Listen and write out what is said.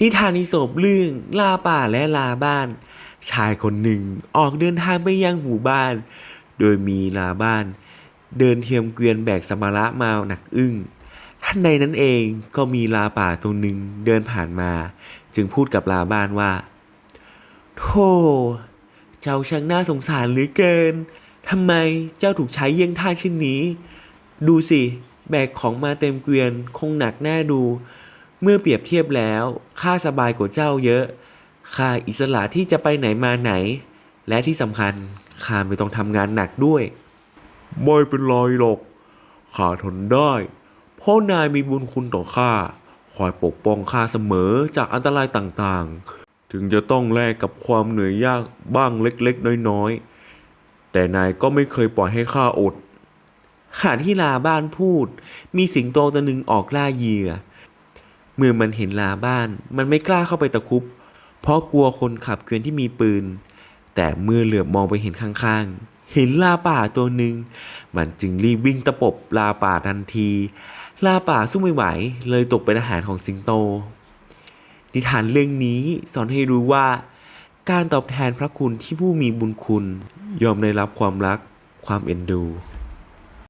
นิทานนิสบเรื่องลาป่าและลาบ้าน ชายคนหนึ่งออกเดินทางไปยังหมู่บ้าน โดยมีลาบ้าน เดินเทียมเกวียนแบกสมาระมาหนักอึ้งท่านใดนั้นเองก็มีลาป่าตัวหนึ่งเดินผ่านมา จึงพูดกับลาบ้านว่าโธ่เจ้าช่างน่าสงสารเหลือเกินทำไมเจ้าถูกใช้เยี่ยงท่าเช่นนี้ ดูสิ แบกของมาเต็มเกวียนคงหนักแน่ดู เมื่อเปรียบเทียบแล้วข้าสบายกว่าเจ้าเยอะข้าอิสระที่จะไปไหนมาไหน และที่สำคัญข้าไม่ต้องทำงานหนักด้วย ไม่เป็นไรหรอกข้าทนได้ เพราะนายมีบุญคุณต่อข้าคอยปกป้องข้าเสมอจากอันตรายต่างๆ ถึงจะต้องแลกกับความเหนื่อยยากบ้างเล็กๆ น้อยๆ แต่นายก็ไม่เคยปล่อยให้ข้าอดขณะที่ลาบ้านพูด มีสิงโตตัวหนึ่งออกล่าเหยื่อ เมื่อมันเห็นลาบ้าน มันไม่กล้าเข้าไปตะคุบ เพราะกลัวคนขับเกวียนที่มีปืน แต่เมื่อเหลือบมองไปเห็นข้างๆ เห็นลาป่าตัวหนึ่ง มันจึงรีบวิ่งตะปบลาป่าทันที ลาป่าสู้ไม่ไหว เลยตกเป็นอาหารของสิงโต นิทานเรื่องนี้สอนให้รู้ว่า การตอบแทนพระคุณที่ผู้มีบุญคุณ ยอมได้รับความรัก ความเอ็นดู